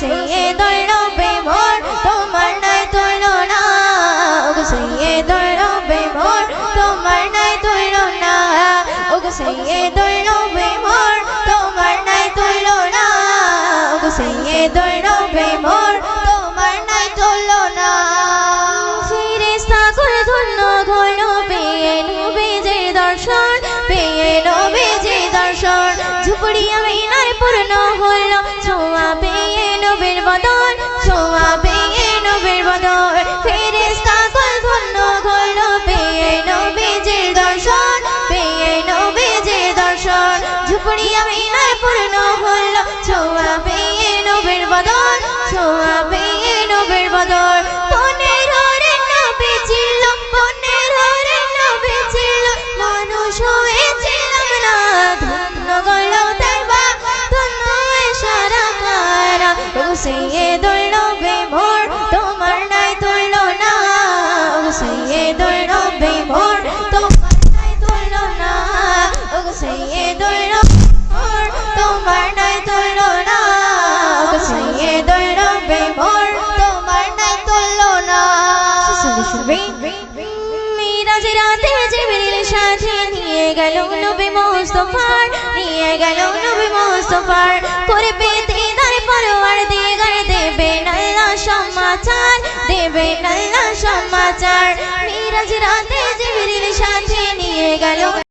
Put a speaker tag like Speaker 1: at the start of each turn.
Speaker 1: সৈয়দুল নবী মোর তোমার নাই তুলনা ওগো সৈয়দুল নবী মোর তোমার নাই তুলনা ওগো সৈয়দুল নবী মোর তোমার নাই তুলনা ওগো সৈয়দুল নবী মোর তোমার নাই তুলনা ফিরিস্তা করে ধন্য ঘন পেয়ে নবীজির দর্শন নাই পূর্ণ হলো ছোঁয়া পেয়ে নবীর বদন সৈয়দুল নবী মোর তোমার নাই তুলনা ও সৈয়দুল নবী মোর তোমার নাই নবী মোর তোমার নাই নবী মোর তোমার নাই সাথে নিয়ে গেল নবী মুস্তাফার নিয়ে গেল নবী করে পেতে দার পরওয়ার দিগার দেবে আল্লাহ সমাচার দেবে আল্লাহ সমাচার। মিরাজ রাতে জিবরিল সাথে নিয়ে গেল।